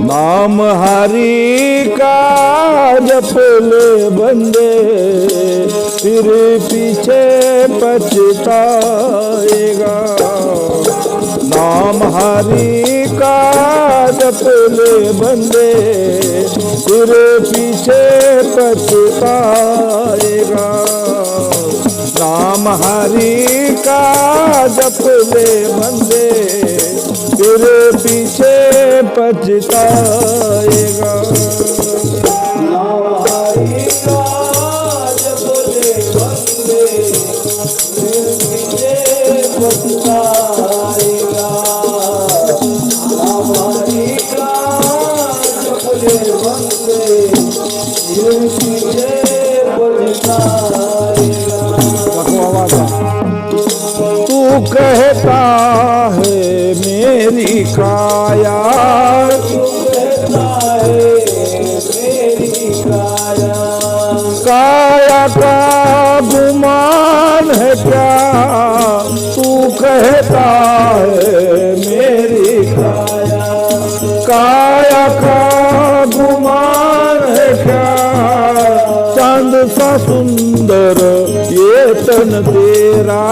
नाम हरि का जप ले बंदे, फिर पीछे पछताएगा। नाम हरि का जप ले बंदे, फिर पीछे पछताएगा। नाम हरि का जप ले बंदे फिर पीछे पछताएगा। कहता मेरी काया काया का गुमान है क्या तू कहता है, मेरी काया का गुमान है क्या? चाँद सा सुंदर, ये तन तेरा,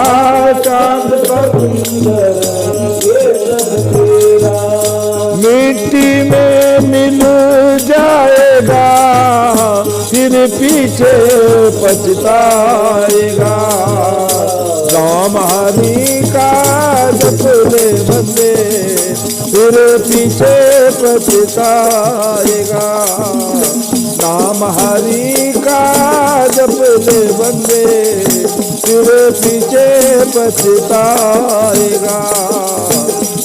चाँद सा सुंदर। मिट्टी में मिल जाएगा फिर पीछे पछताएगा। राम हरि का जपले बंदे फिर पीछे पछताएगा। राम हरि का जपले बंदे फिर पीछे पछताएगा।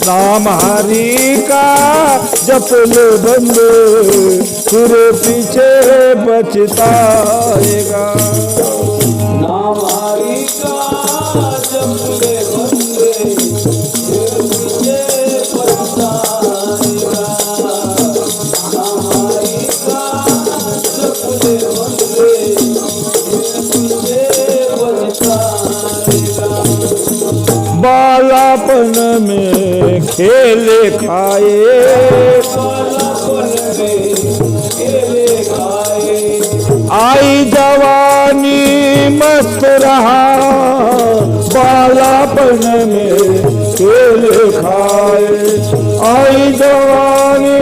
नाम हरि का जप जपले बंदे फिर पीछे पछताएगा बालापन में खेले खाए। आई जवानी मस्त रहा, बालापन में खेले खाए। आई जवानी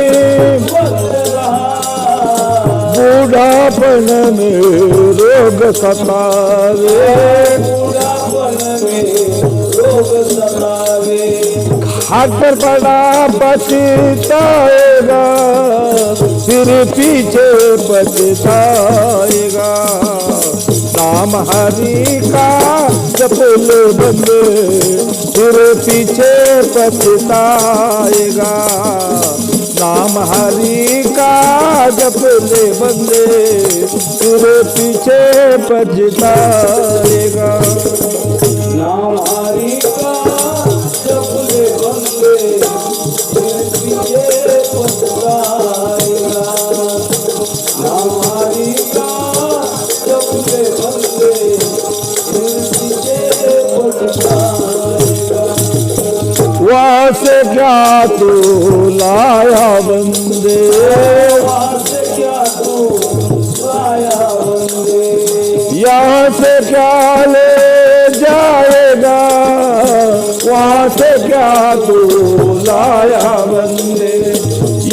बूढ़ापन में रोग सतावे। हाथ पर पड़ा पछताएगा फिर पीछे पछताएगा नाम हरि का जपल बंदे फिर पीछे पछताएगा नाम हरि का जपले बंदे फिर पीछे पछताएगा नाम हरि का जपले बंदे फिर पीछे पछताएगा वहाँ से क्या तू लाया बंदे? वहाँ से क्या तू लाया बंदे? यहाँ से क्या ले जाएगा? वहाँ से क्या तू लाया बंदे?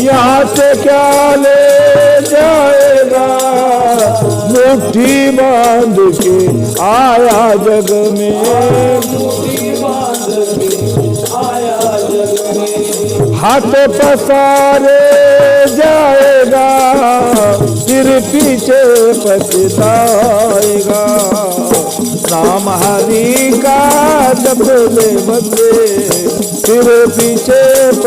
यहाँ से क्या ले मुट्ठी बाँध के आया जग में। हाथ पसारे जाएगा फिर पीछे पछताएगा। राम हरि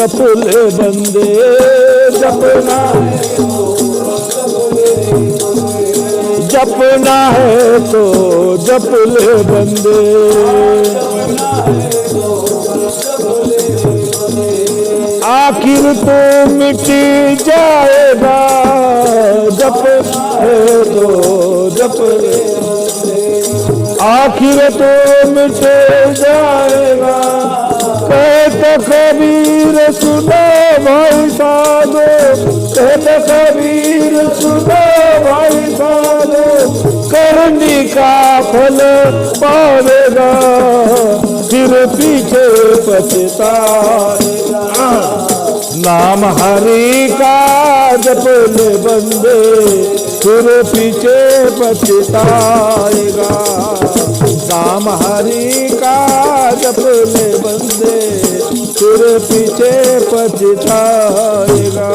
जप बंदे, जपना जपना है तो जप ले बंदे। आखिर तो मिट जाएगा। जप है तो जप आखिर तो मिट जाएगा। कहते कबीर सुनो भाई साधो कहते कबीर सुनो भाई साधो करनी का फल पावेगा, फिर पीछे पछताएगा। नाम हरि का जपने बंदे, फिर पीछे पछताएगा। राम हरि का जपने बंदे फिर पीछे पछताएगा